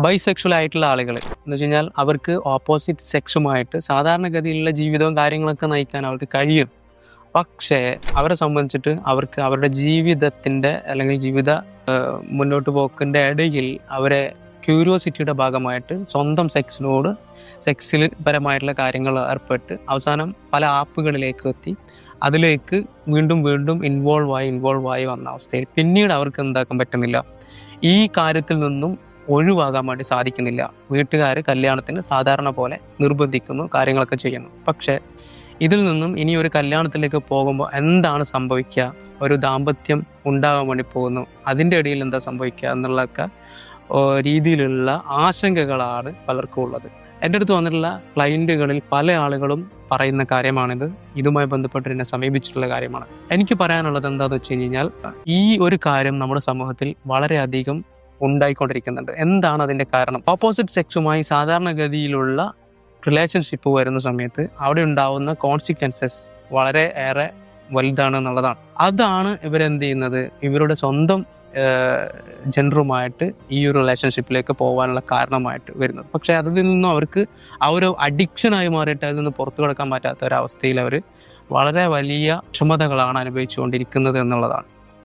Bisexual ആയിട്ടുള്ള ആളുകൾ എന്ന് വെച്ച് കഴിഞ്ഞാൽ അവർക്ക് ഓപ്പോസിറ്റ് സെക്സുമായിട്ട് സാധാരണഗതിയിലുള്ള ജീവിതവും കാര്യങ്ങളൊക്കെ നയിക്കാൻ അവർക്ക് കഴിയും. പക്ഷേ അവരെ സംബന്ധിച്ചിട്ട് അവർക്ക് അവരുടെ ജീവിതത്തിന്റെ അല്ലെങ്കിൽ ജീവിത മുന്നോട്ട് പോക്കിന്റെ ഇടയിൽ അവരെ ക്യൂരിയോസിറ്റിയുടെ ഭാഗമായിട്ട് സ്വന്തം സെക്സിനോട് സെക്സിൽ പരമായിട്ടുള്ള കാര്യങ്ങൾ ഏർപ്പെട്ട് അവസാനം പല ആപ്പുകളിലേക്ക് എത്തി. അതിലേക്ക് വീണ്ടും വീണ്ടും ഇൻവോൾവ് ആയി ഇൻവോൾവ് ആയി വന്ന അവസ്ഥയിൽ പിന്നീട് അവർക്ക് എന്താക്കാൻ പറ്റുന്നില്ല. ഈ കാര്യത്തിൽ നിന്നും ഒഴിവാകാൻ വേണ്ടി സാധിക്കുന്നില്ല. വീട്ടുകാർ കല്യാണത്തിന് സാധാരണ പോലെ നിർബന്ധിക്കുന്നു കാര്യങ്ങളൊക്കെ ചെയ്യുന്നു. പക്ഷേ ഇതിൽ നിന്നും ഇനി ഒരു കല്യാണത്തിലേക്ക് പോകുമ്പോൾ എന്താണ് സംഭവിക്കുക? ഒരു ദാമ്പത്യം ഉണ്ടാകാൻ വേണ്ടി പോകുന്നു. അതിന്റെ ഇടയിൽ എന്താ സംഭവിക്കുക എന്നുള്ളതൊക്കെ രീതിയിലുള്ള ആശങ്കകളാണ് പലർക്കും ഉള്ളത്. എന്റെ അടുത്ത് വന്നിട്ടുള്ള ക്ലയന്റുകളിൽ പല ആളുകളും പറയുന്ന കാര്യമാണിത്. ഇതുമായി ബന്ധപ്പെട്ട് എന്നെ സമീപിച്ചിട്ടുള്ള കാര്യമാണ്. എനിക്ക് പറയാനുള്ളത് എന്താണെന്ന് വെച്ച് കഴിഞ്ഞാൽ ഈ ഒരു കാര്യം നമ്മുടെ സമൂഹത്തിൽ വളരെയധികം ഉണ്ടായിക്കൊണ്ടിരിക്കുന്നുണ്ട്. എന്താണ് അതിന്റെ കാരണം? ഓപ്പോസിറ്റ് സെക്സുമായി സാധാരണഗതിയിലുള്ള റിലേഷൻഷിപ്പ് വരുന്ന സമയത്ത് അവിടെ ഉണ്ടാവുന്ന കോൺസിക്വൻസസ് വളരെ ഏറെ വലുതാണ് എന്നുള്ളതാണ്. അതാണ് ഇവരെന്ത് ചെയ്യുന്നത്? ഇവരുടെ സ്വന്തം ജെൻഡറുമായിട്ട് ഈ ഒരു റിലേഷൻഷിപ്പിലേക്ക് പോകാനുള്ള കാരണമായിട്ട് വരുന്നത്. പക്ഷേ അതിൽ നിന്നും അവർക്ക് ആ ഒരു അഡിക്ഷനായി മാറിയിട്ട് അതിൽ നിന്ന് പുറത്തു കിടക്കാൻ പറ്റാത്ത ഒരവസ്ഥയിൽ അവർ വളരെ വലിയ ക്ഷമതകളാണ് അനുഭവിച്ചുകൊണ്ടിരിക്കുന്നത് എന്നുള്ളതാണ്.